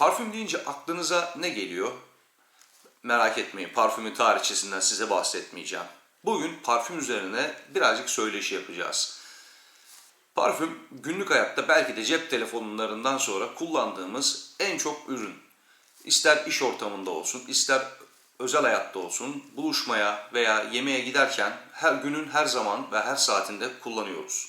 Parfüm deyince aklınıza ne geliyor? Merak etmeyin parfümün tarihçesinden size bahsetmeyeceğim. Bugün parfüm üzerine birazcık söyleşi yapacağız. Parfüm günlük hayatta belki de cep telefonlarından sonra kullandığımız en çok ürün. İster iş ortamında olsun, ister özel hayatta olsun, buluşmaya veya yemeğe giderken her günün her zaman ve her saatinde kullanıyoruz.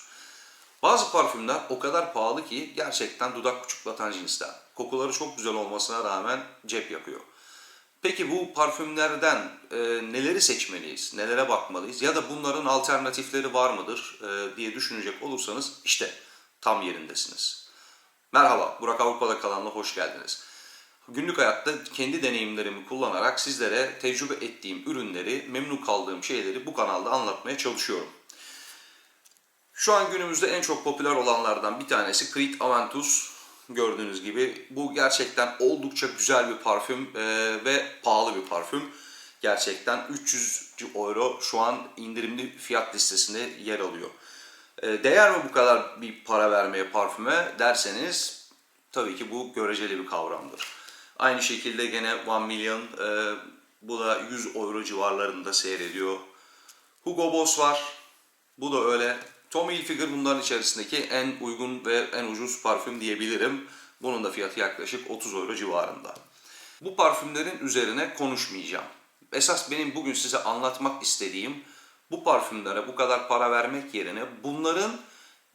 Bazı parfümler o kadar pahalı ki gerçekten dudak uçuklatan cinsten. Kokuları çok güzel olmasına rağmen cep yakıyor. Peki bu parfümlerden e, neleri seçmeliyiz, nelere bakmalıyız ya da bunların alternatifleri var mıdır e, diye düşünecek olursanız işte tam yerindesiniz. Merhaba, Burak Avrupa'da kalanla hoş geldiniz. Günlük hayatta kendi deneyimlerimi kullanarak sizlere tecrübe ettiğim ürünleri, memnun kaldığım şeyleri bu kanalda anlatmaya çalışıyorum. Şu an günümüzde en çok popüler olanlardan bir tanesi Creed Aventus. Gördüğünüz gibi bu gerçekten oldukça güzel bir parfüm e, ve pahalı bir parfüm. Gerçekten 300 euro şu an indirimli fiyat listesinde yer alıyor. E, değer mi bu kadar bir para vermeye parfüme derseniz tabii ki bu göreceli bir kavramdır. Aynı şekilde gene One Million e, bu da 100 euro civarlarında seyrediyor. Hugo Boss var. Bu da öyle. Tommy Hilfiger bunların içerisindeki en uygun ve en ucuz parfüm diyebilirim. Bunun da fiyatı yaklaşık 30 euro civarında. Bu parfümlerin üzerine konuşmayacağım. Esas benim bugün size anlatmak istediğim bu parfümlere bu kadar para vermek yerine bunların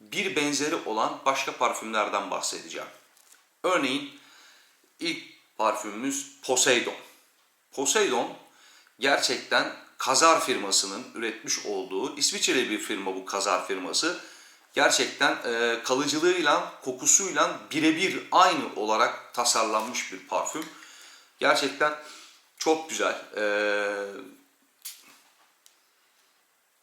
bir benzeri olan başka parfümlerden bahsedeceğim. Örneğin ilk parfümümüz Poseidon. Poseidon gerçekten Kazar firmasının üretmiş olduğu, İsviçreli bir firma bu Kazar firması. Gerçekten e, kalıcılığıyla, kokusuyla birebir aynı olarak tasarlanmış bir parfüm. Gerçekten çok güzel. E,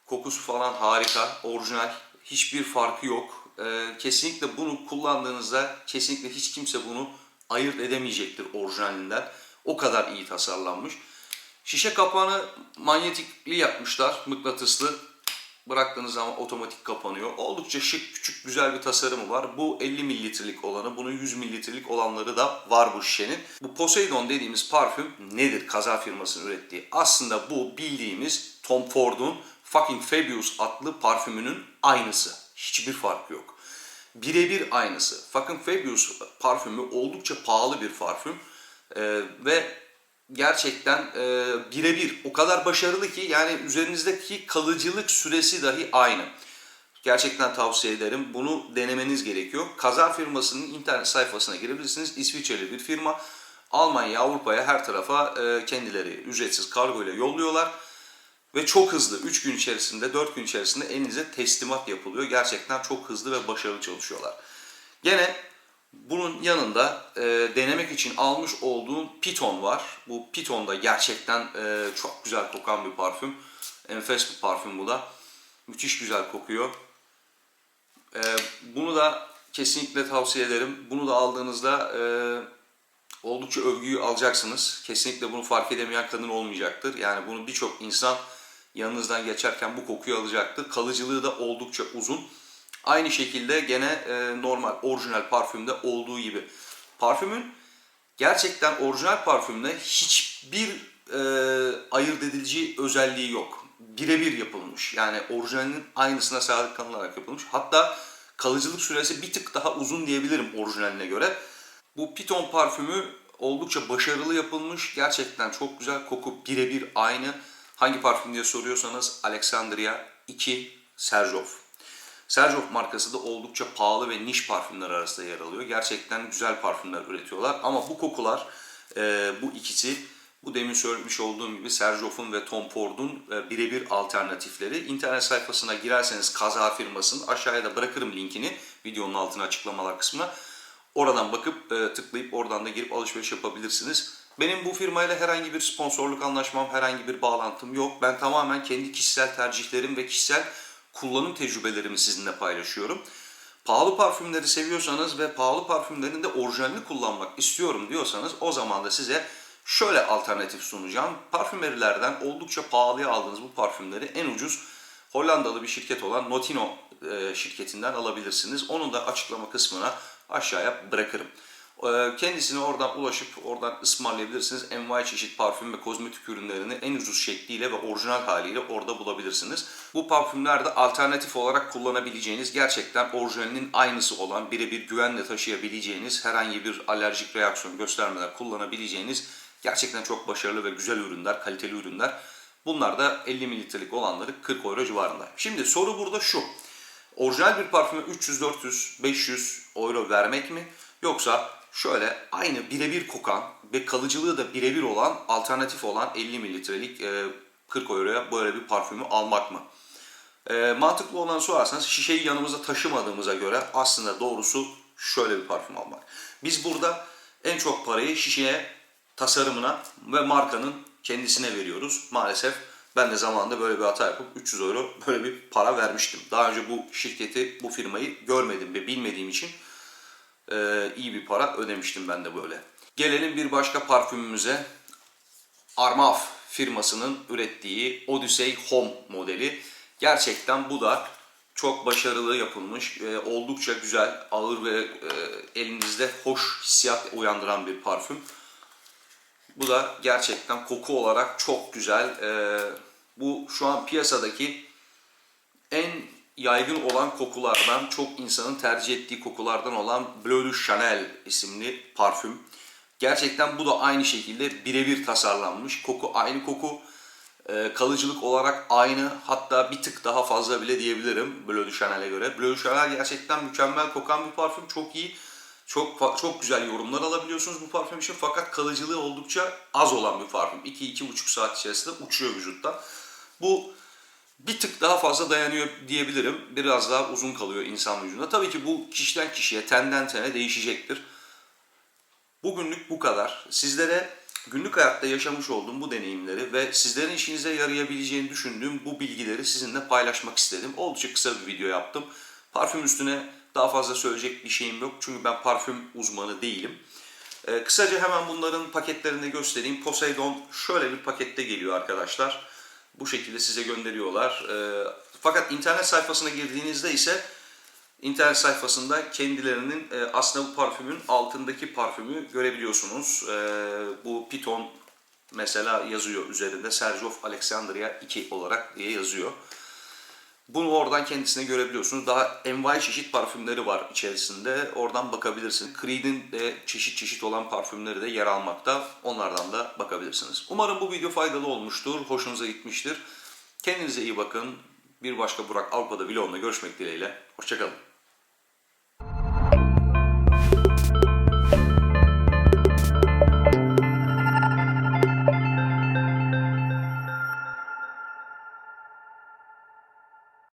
kokusu falan harika, orijinal. Hiçbir farkı yok. E, kesinlikle bunu kullandığınızda kesinlikle hiç kimse bunu ayırt edemeyecektir orijinalinden. O kadar iyi tasarlanmış. Şişe kapağını manyetikli yapmışlar, mıknatıslı. Bıraktığınız zaman otomatik kapanıyor. Oldukça şık, küçük, güzel bir tasarımı var. Bu 50 mililitrelik olanı, bunun 100 mililitrelik olanları da var bu şişenin. Bu Poseidon dediğimiz parfüm nedir? Kaza firmasının ürettiği. Aslında bu bildiğimiz Tom Ford'un Fucking Fabulous adlı parfümünün aynısı. Hiçbir fark yok. Birebir aynısı. Fucking Fabulous parfümü oldukça pahalı bir parfüm. Ee, ve gerçekten e, birebir o kadar başarılı ki yani üzerinizdeki kalıcılık süresi dahi aynı. Gerçekten tavsiye ederim. Bunu denemeniz gerekiyor. Kazar firmasının internet sayfasına girebilirsiniz. İsviçreli bir firma. Almanya, Avrupa'ya her tarafa e, kendileri ücretsiz kargo ile yolluyorlar. Ve çok hızlı 3 gün içerisinde 4 gün içerisinde elinize teslimat yapılıyor. Gerçekten çok hızlı ve başarılı çalışıyorlar. Gene bunun yanında e, denemek için almış olduğum Piton var. Bu Piton da gerçekten e, çok güzel kokan bir parfüm. Enfes bir parfüm bu da. Müthiş güzel kokuyor. E, bunu da kesinlikle tavsiye ederim. Bunu da aldığınızda e, oldukça övgüyü alacaksınız. Kesinlikle bunu fark edemeyen kadın olmayacaktır. Yani bunu birçok insan yanınızdan geçerken bu kokuyu alacaktır. Kalıcılığı da oldukça uzun. Aynı şekilde gene e, normal orijinal parfümde olduğu gibi. Parfümün gerçekten orijinal parfümle hiçbir e, ayırt edici özelliği yok. Birebir yapılmış. Yani orijinalinin aynısına sadık kalınarak yapılmış. Hatta kalıcılık süresi bir tık daha uzun diyebilirim orijinaline göre. Bu Piton parfümü oldukça başarılı yapılmış. Gerçekten çok güzel. Koku birebir aynı. Hangi parfüm diye soruyorsanız Alexandria 2 Serjov. Serjov markası da oldukça pahalı ve niş parfümler arasında yer alıyor. Gerçekten güzel parfümler üretiyorlar. Ama bu kokular, e, bu ikisi, bu demin söylemiş olduğum gibi Serjov'un ve Tom Ford'un e, birebir alternatifleri. İnternet sayfasına girerseniz Kaza firmasının aşağıya da bırakırım linkini videonun altına açıklamalar kısmına. Oradan bakıp e, tıklayıp oradan da girip alışveriş yapabilirsiniz. Benim bu firmayla herhangi bir sponsorluk anlaşmam, herhangi bir bağlantım yok. Ben tamamen kendi kişisel tercihlerim ve kişisel kullanım tecrübelerimi sizinle paylaşıyorum. Pahalı parfümleri seviyorsanız ve pahalı parfümlerin de orijinalini kullanmak istiyorum diyorsanız o zaman da size şöyle alternatif sunacağım. Parfümerilerden oldukça pahalıya aldığınız bu parfümleri en ucuz Hollandalı bir şirket olan Notino e, şirketinden alabilirsiniz. Onun da açıklama kısmına aşağıya bırakırım. Ee, Kendisine oradan ulaşıp oradan ısmarlayabilirsiniz. Envai çeşit parfüm ve kozmetik ürünlerini en ucuz şekliyle ve orijinal haliyle orada bulabilirsiniz. Bu parfümler de alternatif olarak kullanabileceğiniz, gerçekten orijinalinin aynısı olan, birebir güvenle taşıyabileceğiniz, herhangi bir alerjik reaksiyon göstermeden kullanabileceğiniz gerçekten çok başarılı ve güzel ürünler, kaliteli ürünler. Bunlar da 50 mililitrelik olanları 40 euro civarında. Şimdi soru burada şu. Orijinal bir parfüme 300, 400, 500 euro vermek mi? Yoksa şöyle aynı birebir kokan ve kalıcılığı da birebir olan alternatif olan 50 mililitrelik e, 40 euroya böyle bir parfümü almak mı? E, mantıklı olan sorarsanız şişeyi yanımızda taşımadığımıza göre aslında doğrusu şöyle bir parfüm almak. Biz burada en çok parayı şişeye, tasarımına ve markanın kendisine veriyoruz. Maalesef ben de zamanında böyle bir hata yapıp 300 euro böyle bir para vermiştim. Daha önce bu şirketi, bu firmayı görmedim ve bilmediğim için e, iyi bir para ödemiştim ben de böyle. Gelelim bir başka parfümümüze. Armaf firmasının ürettiği Odyssey Home modeli. Gerçekten bu da çok başarılı yapılmış, e, oldukça güzel, ağır ve e, elinizde hoş hissiyat uyandıran bir parfüm. Bu da gerçekten koku olarak çok güzel. E, bu şu an piyasadaki en yaygın olan kokulardan, çok insanın tercih ettiği kokulardan olan Bleu de Chanel isimli parfüm. Gerçekten bu da aynı şekilde birebir tasarlanmış. Koku aynı koku. Ee, kalıcılık olarak aynı hatta bir tık daha fazla bile diyebilirim Bleu de Chanel'e göre. Bleu de Chanel gerçekten mükemmel kokan bir parfüm. Çok iyi. Çok çok güzel yorumlar alabiliyorsunuz bu parfüm için fakat kalıcılığı oldukça az olan bir parfüm. 2-2,5 saat içerisinde uçuyor vücutta. Bu bir tık daha fazla dayanıyor diyebilirim. Biraz daha uzun kalıyor insan vücudunda. Tabii ki bu kişiden kişiye, tenden tene değişecektir. Bugünlük bu kadar. Sizlere günlük hayatta yaşamış olduğum bu deneyimleri ve sizlerin işinize yarayabileceğini düşündüğüm bu bilgileri sizinle paylaşmak istedim. Oldukça kısa bir video yaptım. Parfüm üstüne daha fazla söyleyecek bir şeyim yok. Çünkü ben parfüm uzmanı değilim. Ee, kısaca hemen bunların paketlerini göstereyim. Poseidon şöyle bir pakette geliyor arkadaşlar. Bu şekilde size gönderiyorlar. Ee, fakat internet sayfasına girdiğinizde ise internet sayfasında kendilerinin e, aslında bu parfümün altındaki parfümü görebiliyorsunuz. Ee, bu Piton mesela yazıyor üzerinde Serge of Alexandria 2 olarak diye yazıyor. Bunu oradan kendisine görebiliyorsunuz. Daha envai çeşit parfümleri var içerisinde. Oradan bakabilirsiniz. Creed'in de çeşit çeşit olan parfümleri de yer almakta. Onlardan da bakabilirsiniz. Umarım bu video faydalı olmuştur. Hoşunuza gitmiştir. Kendinize iyi bakın. Bir başka Burak Avrupa'da vlogunda görüşmek dileğiyle. Hoşçakalın.